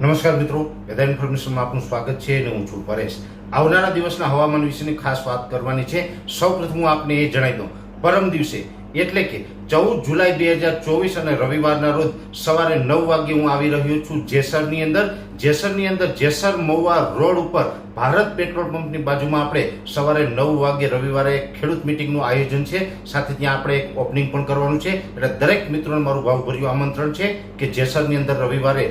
નમસ્કાર મિત્રો, વેધર ઇન્ફોર્મેશનમાં આપનું સ્વાગત છે અને હું છું પરેશ. આવનારા દિવસના હવામાન વિશેની ખાસ વાત કરવાની છે. સૌ પ્રથમ હું આપને એ જણાવી દઉં. પરમ દિવસે એટલે કે ચૌદ જુલાઈ બે હજાર ચોવીસ અને રવિવારના રોજ સવારે નવ વાગે હું આવી રહ્યો છું જેસરની અંદર. જેસરની અંદર જેસર મહુવા રોડ ઉપર ભારત પેટ્રોલ પંપની બાજુમાં આપણે સવારે નવ વાગે રવિવારે ખેડૂત મિટિંગનું આયોજન છે. સાથે ત્યાં આપણે એક ઓપનિંગ પણ કરવાનું છે. એટલે દરેક મિત્રોને મારું ભાવભર્યું આમંત્રણ છે કે જેસરની અંદર રવિવારે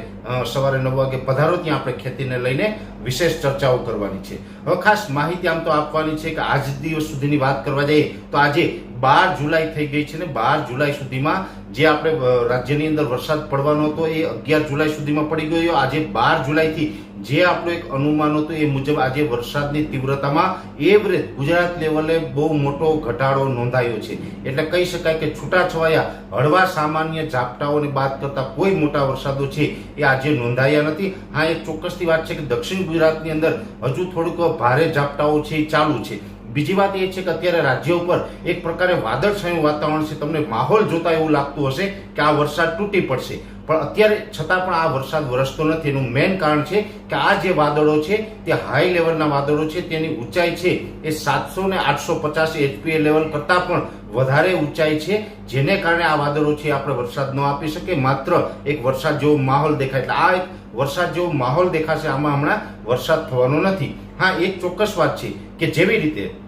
સવારે નવ વાગે પધારો. ત્યાં આપણે ખેતીને લઈને વિશેષ ચર્ચાઓ કરવાની છે. હવે ખાસ માહિતી આમ તો આપવાની છે કે આજ દિવસ સુધીની વાત કરવા જઈએ તો આજે બાર જુલાઈ થઈ ગઈ છે ને બાર જુલાઈ સુધીમાં જે આપણે રાજ્યની અંદર વરસાદ પડવાનો હતો એ અગિયાર જુલાઈ સુધીમાં પડી ગયો. આજે બાર જુલાઈથી જે આપણું એક અનુમાન હતું એ મુજબ આજે વરસાદની તીવ્રતામાં એવરેજ ગુજરાત લેવલે બહુ મોટો ઘટાડો નોંધાયો છે. એટલે કહી શકાય કે છૂટાછવાયા હળવા સામાન્ય ઝાપટાઓને બાદ કરતા કોઈ મોટા વરસાદો છે એ આજે નોંધાયા નથી. હા, એક ચોક્કસથી વાત છે કે દક્ષિણ ગુજરાતની અંદર હજુ થોડુંક ભારે ઝાપટાઓ છે એ ચાલુ છે. બીજી વાત એ છે કે અત્યારે રાજ્ય ઉપર એક પ્રકારે વાદળછાયું વાતાવરણ છે. તમને માહોલ જોતા એવું લાગતું હશે કે આ વરસાદ તૂટી પડશે. પણ અત્યારે છતાં પણ આ વરસાદ વરસતો નથી. એનું મેઇન કારણ છે કે આ જે વાદળો છે, તે હાઈ લેવલના વાદળો છે. તેની ઊંચાઈ છે એ સાતસો ને આઠસો પચાસ એચપીએ લેવલ કરતાં પણ વધારે ઊંચાઈ છે. જેને કારણે આ વાદળો છે આપણે વરસાદ ન આપી શકીએ. માત્ર એક વરસાદ જેવો માહોલ દેખાય. એટલે આ એક વરસાદ જેવો માહોલ દેખાશે આમાં હમણાં વરસાદ થવાનો નથી. હા, એક ચોક્કસ વાત છે કે જેવી રીતે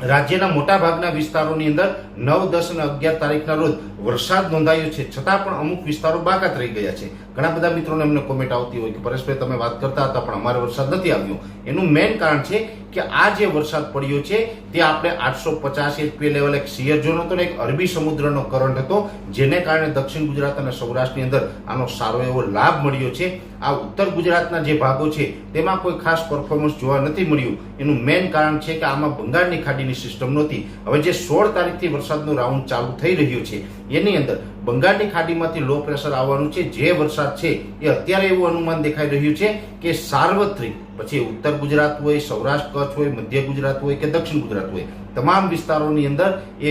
રાજ્યના મોટા ભાગના વિસ્તારોની અંદર નવ, દસ અને અગિયાર તારીખના રોજ વરસાદ નોંધાયો છે. છતાં પણ અમુક વિસ્તારો બાકાત રહી ગયા છે. ઘણા બધા મિત્રોને એમને કોમેન્ટ આવતી હોય કે પરેશભાઈ તમે વાત કરતા હતા, પણ અમારે વરસાદ નથી આવ્યો. એનું મેઇન કારણ છે કે આ જે વરસાદ પડ્યો છે, તે આપણે આઠસો પચાસ એચપી લેવલ એક સિયર ઝોન હતો એક અરબી સમુદ્રનો કરંટ હતો, જેને કારણે દક્ષિણ ગુજરાત અને સૌરાષ્ટ્રની અંદર આનો સારો એવો લાભ મળ્યો છે. આ ઉત્તર ગુજરાતના જે ભાગો છે, તેમાં કોઈ ખાસ પરફોર્મન્સ જોવા નથી મળ્યું. એનું મેઇન કારણ છે કે આમાં બંગાળની ખાડીની સિસ્ટમ નહોતી. હવે જે સોળ તારીખથી વરસાદનો રાઉન્ડ ચાલુ થઈ રહ્યો છે, એની અંદર બંગાળની ખાડીમાંથી લો પ્રેશર આવવાનું છે, જે વરસાદ છે એ અત્યારે એવું અનુમાન દેખાઈ રહ્યું છે કે સાર્વત્રિક, પછી ઉત્તર ગુજરાત હોય, સૌરાષ્ટ્ર કચ્છ હોય, મધ્ય ગુજરાત હોય કે દક્ષિણ ગુજરાત હોય, તમામ વિસ્તારોની અંદર એ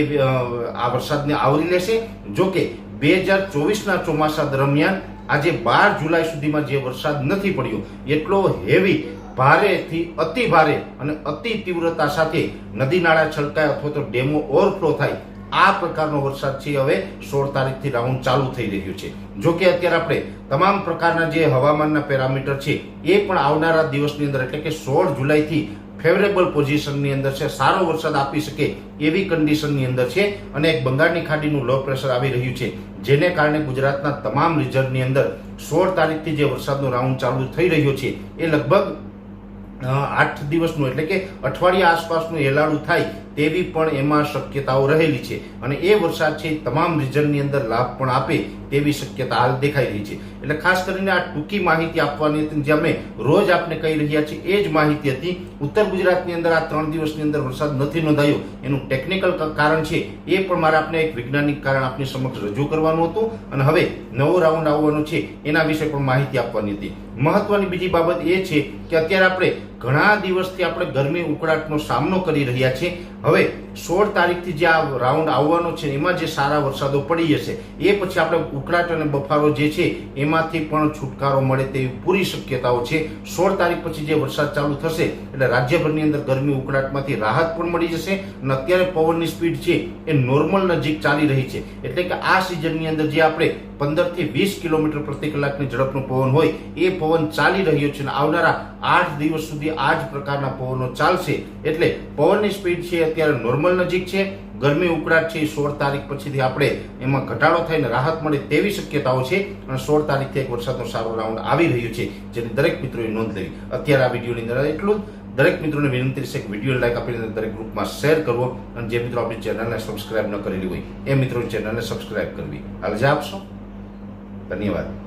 આ વરસાદને આવરી લેશે. જો કે બે હજાર ચોવીસના ચોમાસા દરમિયાન આજે બાર જુલાઈ સુધીમાં જે વરસાદ નથી પડ્યો, એટલો હેવી ભારેથી અતિ ભારે અને અતિ તીવ્રતા સાથે નદી નાળા છલકાય અથવા તો ડેમો ઓવરફ્લો થાય આ પ્રકારનો વરસાદ છે હવે સોળ તારીખથી રાઉન્ડ ચાલુ થઈ રહ્યો છે. જો કે અત્યારે આપણે તમામ પ્રકારના જે હવામાનના પેરામીટર છે, એ પણ આવનારા દિવસની અંદર એટલે કે સોળ જુલાઈથી ફેવરેબલ પોઝિશનની અંદર છે, સારો વરસાદ આપી શકે એવી કન્ડિશનની અંદર છે અને એક બંગાળની ખાડીનું લો પ્રેશર આવી રહ્યું છે, જેને કારણે ગુજરાતના તમામ રિજનની અંદર સોળ તારીખથી જે વરસાદનો રાઉન્ડ ચાલુ થઈ રહ્યો છે, એ લગભગ આઠ દિવસનું એટલે કે અઠવાડિયા આસપાસનું એલાડું થાય તેવી પણ એમાં શક્યતાઓ રહેલી છે. અને એ વરસાદ છે તમામ રિજનની અંદર લાભ પણ આપે તેવી શક્યતા હાલ દેખાઈ રહી છે. એટલે ખાસ કરીને આ ટૂંકી માહિતી આપવાની હતી જે અમે રોજ આપને કહી રહ્યા છીએ, એ જ માહિતી હતી. ઉત્તર ગુજરાતની અંદર આ ત્રણ દિવસની અંદર વરસાદ નથી નોંધાયો. એનું ટેકનિકલ કારણ છે એ પણ મારે આપને એક વૈજ્ઞાનિક કારણ આપની સમક્ષ રજૂ કરવાનું હતું. અને હવે નવો રાઉન્ડ આવવાનો છે એના વિશે પણ માહિતી આપવાની હતી. મહત્વની બીજી બાબત એ છે કે અત્યારે આપણે ઘણા દિવસથી આપણે ગરમી ઉકળાટનો સામનો કરી રહ્યા છીએ. હવે સોળ તારીખથી જે આ રાઉન્ડ આવવાનો છે, એમાં જે સારા વરસાદો પડી જશે, એ પછી આપણે ઉકળાટ અને બફારો જે છે, એમાંથી પણ છુટકારો મળે તેવી પૂરી શક્યતાઓ છે. સોળ તારીખ પછી જે વરસાદ ચાલુ થશે, એટલે રાજ્યભરની અંદર ગરમી ઉકળાટમાંથી રાહત પણ મળી જશે અને અત્યારે પવનની સ્પીડ છે, એ નોર્મલ નજીક ચાલી રહી છે. એટલે કે આ સિઝનની અંદર જે આપણે પંદરથી વીસ કિલોમીટર પ્રતિ કલાકની ઝડપનો પવન હોય, એ પવન ચાલી રહ્યો છે અને આવનારા આઠ દિવસ સુધી આ જ પ્રકારના પવનો ચાલશે. એટલે પવનની સ્પીડ છે અત્યારે નોર્મલ નજીક છે. ગરમી ઉકળાટ છે સોળ તારીખ પછીથી આપણે એમાં ઘટાડો થઈને રાહત મળે તેવી શક્યતાઓ છે. અને સોળ તારીખથી એક વરસાદનો સારો રાઉન્ડ આવી રહ્યો છે, જેની દરેક મિત્રોએ નોંધ લેવી. અત્યારે આ વિડીયોની અંદર એટલું જ. દરેક મિત્રોને વિનંતી છે કે વીડિયો લાઈક આપીને દરેક ગ્રુપમાં શેર કરવો. અને જે મિત્રો આપણી ચેનલને સબસ્ક્રાઇબ ન કરેલી હોય, એ મિત્રો ચેનલને સબસ્ક્રાઇબ કરવી. હાલ રજા આપશો? ધન્યવાદ.